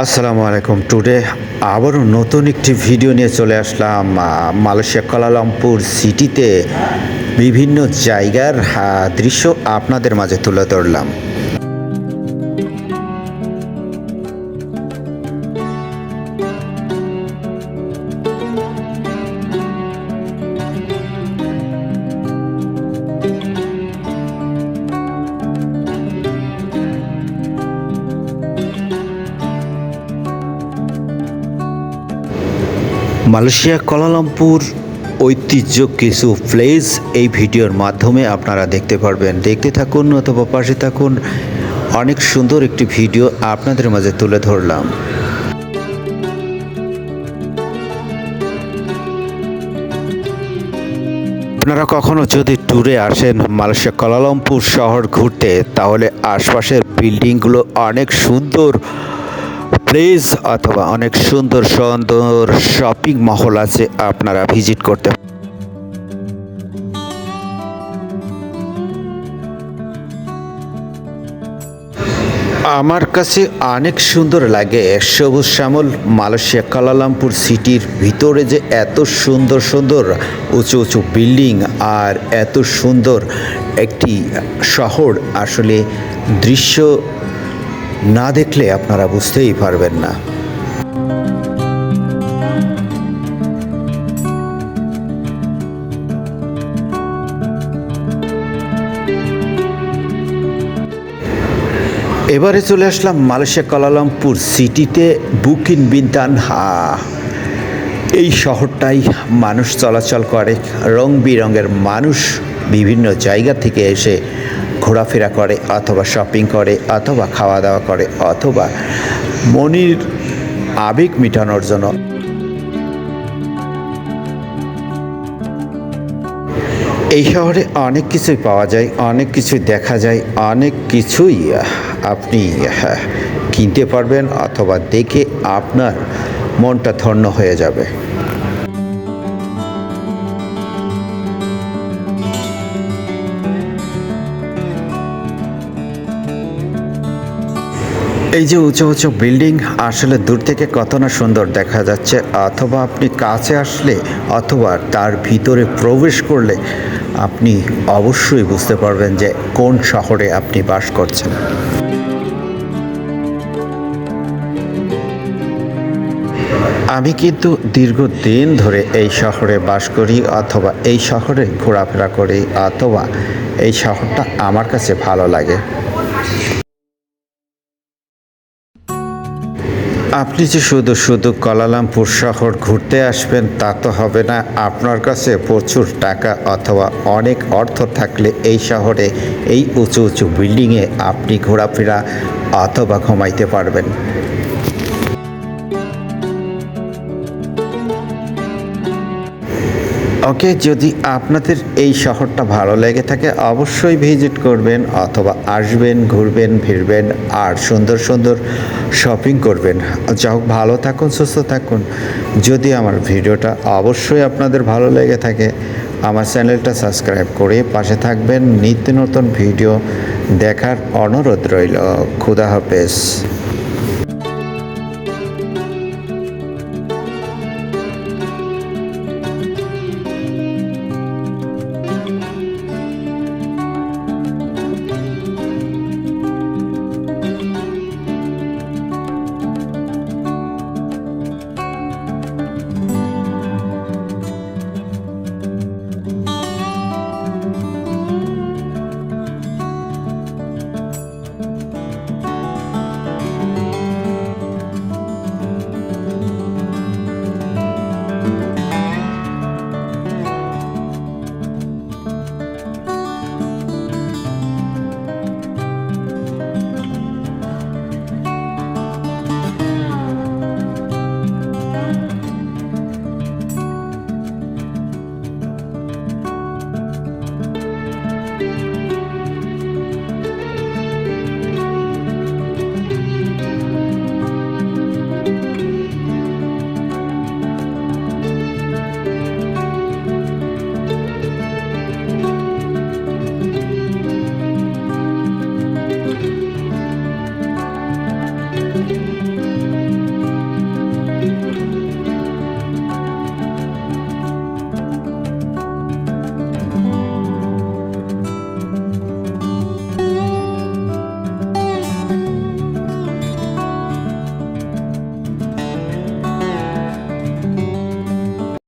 আসসালামু আলাইকুম টুডে আবারও নতুন একটি ভিডিও নিয়ে চলে আসলাম মালয়েশিয়া কলালামপুর সিটিতে বিভিন্ন জায়গার দৃশ্য আপনাদের মাঝে তুলে ধরলাম। মালয়েশিয়া কলালামপুর ঐতিহ্য কিছু প্লেস এই ভিডিওর মাধ্যমে আপনারা দেখতে পারবেন। দেখতে থাকুন অথবা পাশে থাকুন। অনেক সুন্দর একটি ভিডিও আপনাদের মাঝে তুলে ধরলাম। আপনারা কখনো যদি ট্যুরে আসেন মালয়েশিয়া কলালামপুর শহর ঘুরতে, তাহলে আশপাশের বিল্ডিংগুলো অনেক সুন্দর। প্লেস অথবা অনেক সুন্দর সুন্দর শপিং মহল আছে আপনারা ভিজিট করতে আমার কাছে অনেক সুন্দর লাগে সবুজ শ্যামল মালয়েশিয়া কালালামপুর সিটির ভিতরে যে এত সুন্দর সুন্দর উঁচু উঁচু বিল্ডিং আর এত সুন্দর একটি শহর আসলে দৃশ্য না দেখলে আপনারা বুঝতেই পারবেন না। এবারে চলে আসলাম মালয়েশিয়া কালালামপুর সিটিতে বুকিন বিন্তান হা এই শহরটাই মানুষ চলাচল করে রং বিরঙের মানুষ বিভিন্ন জায়গা থেকে এসে ঘোরাফেরা করে অথবা শপিং করে অথবা খাওয়া দাওয়া করে অথবা মনির আবেগ মেটানোর জন্য। এই শহরে অনেক কিছুই পাওয়া যায়, অনেক কিছুই দেখা যায়, অনেক কিছুই আপনি কিনতে পারবেন অথবা দেখে আপনার মনটা ধন্য হয়ে যাবে। এই যে উঁচু উঁচু বিল্ডিং, আসলে দূর থেকে কত না সুন্দর দেখা যাচ্ছে, অথবা আপনি কাছে আসলে অথবা তার ভিতরে প্রবেশ করলে আপনি অবশ্যই বুঝতে পারবেন যে কোন শহরে আপনি বাস করছেন। আমি কিন্তু দীর্ঘদিন ধরে এই শহরে বাস করি, অথবা এই শহরে ঘোরাফেরা করি, অথবা এই শহরটা আমার কাছে ভালো লাগে। আপনি যে শুধু শুধু কলালামপুর শহর ঘুরতে আসবেন, তা তো হবে না। আপনার কাছে প্রচুর টাকা অথবা অনেক অর্থ থাকলে এই শহরে এই উঁচু উঁচু বিল্ডিংয়ে আপনি ঘোরাফেরা অথবা ঘুমাইতে পারবেন। ওকে যদি আপনাদের এই শহরটা ভালো লেগে থাকে, অবশ্যই ভিজিট করবেন অথবা আসবেন, ঘুরবেন, ফিরবেন আর সুন্দর সুন্দর শপিং করবেন। যাই হোক, ভালো থাকুন, সুস্থ থাকুন। যদি আমার ভিডিওটা অবশ্যই আপনাদের ভালো লেগে থাকে, আমার চ্যানেলটা সাবস্ক্রাইব করে পাশে থাকবেন। নিত্য নতুন ভিডিও দেখার অনুরোধ রইল। খুদা হাফেজ।